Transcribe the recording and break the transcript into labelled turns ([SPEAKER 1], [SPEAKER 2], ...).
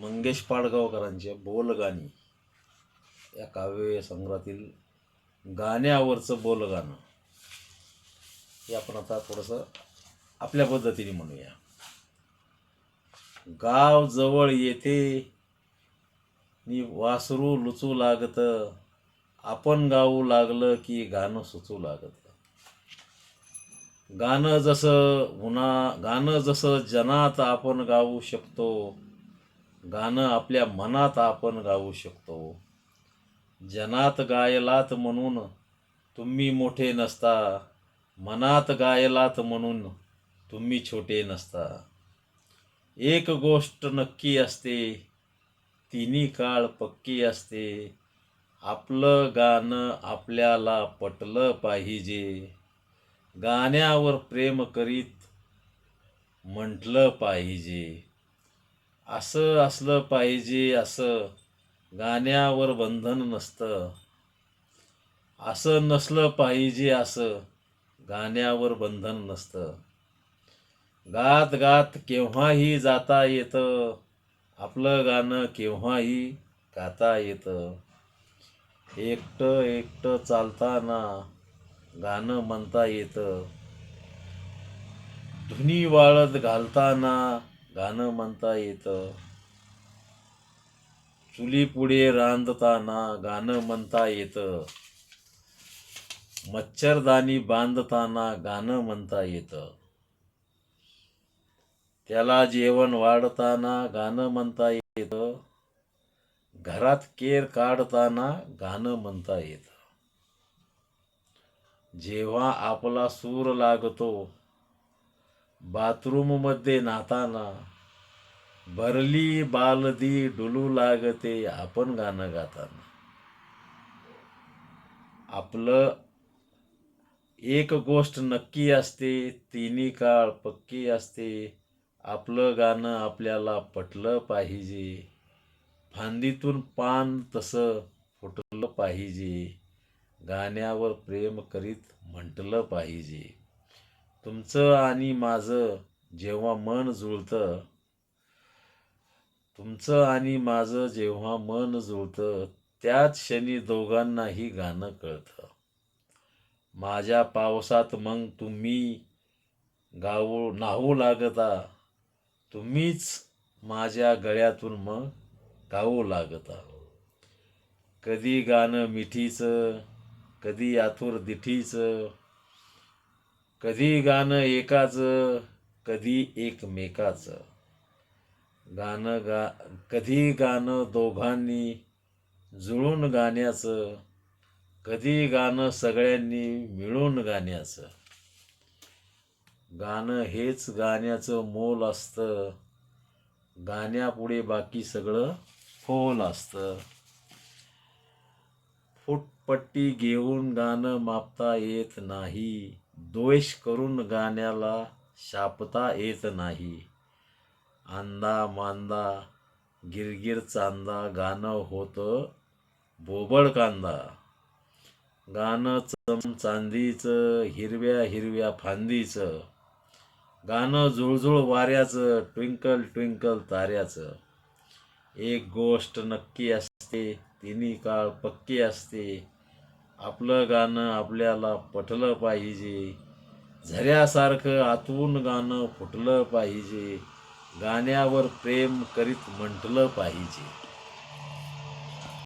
[SPEAKER 1] मंगेश पाडगावकरांच्या बोलगाणी. या काव्य संग्रहातील गाण्यावरचं बोलगाणं. हे आपण आता थोडंसं आपल्या पद्धतीने म्हणूया. गाव जवळ येते नि वासरू लुचू लागत. आपण गाऊ लागलं की गाणं सुचू लागतं. गाणं जसं उन्हा गाणं जसं जनात आपण गाऊ शकतो गाणं आपल्या मनात आपण गाऊ शकतो. जनात गायलात म्हणून तुम्ही मोठे नसता. मनात गायलात म्हणून तुम्ही छोटे नसता. एक गोष्ट नक्की असते तिन्ही काळ पक्की असते. आपलं गाणं आपल्याला पटलं पाहिजे. गाण्यावर प्रेम करीत म्हटलं पाहिजे. असं असलं पाहिजे असं. गाण्यावर बंधन नसतं. असं नसलं पाहिजे असं. गाण्यावर बंधन नसतं. गात गात केव्हाही जाता येतं. आपलं गाणं केव्हाही गाता येतं. एकटं एकटं चालताना गाणं म्हणता येतं. धुनी वाळत घालताना गाणं म्हणता येतं. चुलीपुढे रांधताना गाणं म्हणता येतं. मच्छरदानी बांधताना गाणं म्हणता येतं. त्याला जेवण वाढताना गाणं म्हणता येतं. घरात केर काढताना गाणं म्हणता येतं. जेव्हा आपला सूर लागतो बाथरूममध्ये नाहताना भरली बालदी डुलू लागते आपण गाणं गाताना. आपलं एक गोष्ट नक्की असते तिन्ही काळ पक्की असते. आपलं गाणं आपल्याला पटलं पाहिजे. फांदीतून पान तसं फुटलं पाहिजे. गाण्यावर प्रेम करीत म्हटलं पाहिजे. तुमचं आणि माझं जेव्हा मन जुळतं तुमचं आणि माझं जेव्हा मन जुळतं त्याच क्षणी दोघांनाही गाणं कळतं. माझ्या पावसात मग तुम्ही गाऊ नाहू लागता तुम्हीच माझ्या गळ्यातून मग गाऊ लागता. कधी गाणं मिठीचं कधी आतुर दिठीचं कधी गाणं एकाचं कधी एकमेकाचं. गाणं गा कधी गाणं दोघांनी जुळून गाण्याचं कधी गाणं सगळ्यांनी मिळून गाण्याचं. गाणं हेच गाण्याचं मोल असतं. गाण्यापुढे बाकी सगळं फोल असतं. फुटपट्टी घेऊन गाणं मापता येत नाही. द्वेष करून गाण्याला शापता येत नाही. आंदा मांदा गिरगिर चांदा गाणं होतं बोबळ कांदा. गाणं चम चांदीचं हिरव्या हिरव्या फांदीचं. गाणं जुळजुळ वाऱ्याचं ट्विंकल ट्विंकल ताऱ्याचं. एक गोष्ट नक्की असते तिन्ही काळ पक्की असते. आपलं गाणं आपल्याला पटलं पाहिजे. झऱ्यासारखं आतून गाणं फुटलं पाहिजे. गाण्यावर प्रेम करीत म्हटलं पाहिजे.